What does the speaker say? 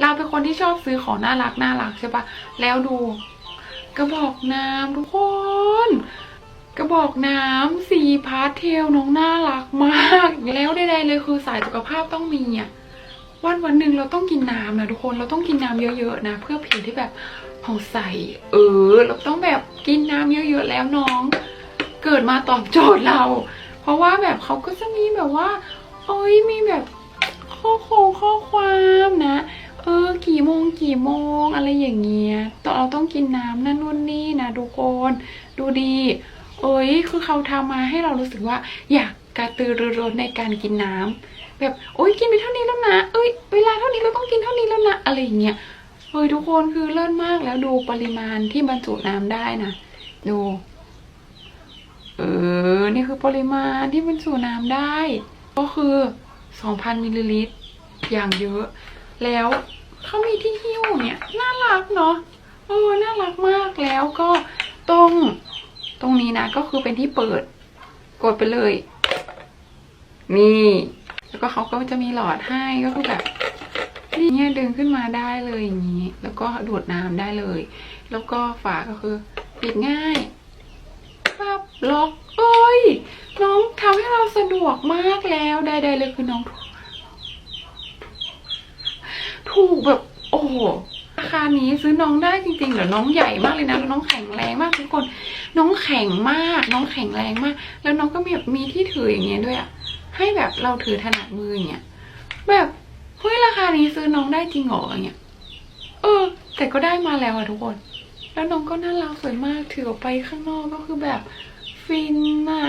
เราเป็นคนที่ชอบซื้อของน่ารักน่ารักใช่ปะแล้วดู กระบอกน้ำทุกคน กระบอกน้ำสีพาสเทลน้องน่ารักมาก แล้วใดๆเลยคือสายสุขภาพต้องมีอะวันวันหนึ่งเราต้องกินน้ำนะทุกคนเราต้องกินน้ำเยอะๆนะ เพื่อผิวที่แบบผ่องใสเออ เราต้องแบบกินน้ำเยอะๆแล้วน้อง เกิดมาตอบโจทย์เรา เพราะว่าแบบเขาก็จะมีแบบว่าโอ้ยมีแบบข้อโคง กี่โมงอะไรอย่างเงี้ยต่เราต้องกินน้ำนั่นนู่นนี่นะทุกคนดูดี เอ้ยคือเขาทำมาให้เรารู้สึกว่า อยากกระตือรือร้นในการกินน้ำแบบโอ้ยกินไปเท่านี้แล้วนะ เอ้ยเวลาเท่านี้เราต้องกินเท่านี้แล้วนะอะไรอย่างเงี้ยเฮ้ยทุกคนคือเลิศมากแล้วดูปริมาณที่บรรจุน้ำได้นะดูเออ นี่คือปริมาณที่บรรจุน้ำได้ ก็คือ 2,000มิลลิลิตรอย่างเยอะ แล้ว เขามีที่หิ้วเนี่ยน่ารักเนาะเออน่ารักมากแล้วก็ตรง ตรงนี้นะก็คือเป็นที่เปิด กดไปเลย นี่ แล้วก็เขาก็จะมีหลอดให้ก็คือแบบนี่เนี่ยดึงขึ้นมาได้เลยอย่างนี้ แล้วก็ดูดน้ำได้เลย แล้วก็ฝาก็คือปิดง่ายปับล็อกเอ้ยน้องทำให้เราสะดวกมากแล้วใดๆเลยคือน้องถู ถูกแบบ โอ้โหราคานี้ซื้อน้องได้จริงๆเดี๋ยวน้องใหญ่มากเลยนะแล้วน้องแข็งแรงมากทุกคน น้องแข็งมาก น้องแข็งแรงมาก แล้วน้องก็มีแบบมีที่ถืออย่างเงี้ยด้วยอะให้แบบเราถือถนัดมืออย่างเงี้ยแบบเฮ้ยราคานี้ซื้อน้องได้จริงเหรออย่างเงี้ยเออ แต่ก็ได้มาแล้วอะทุกคน แล้วน้องก็น่ารักสวยมากถือออกไปข้างนอกก็คือแบบฟินน่ะ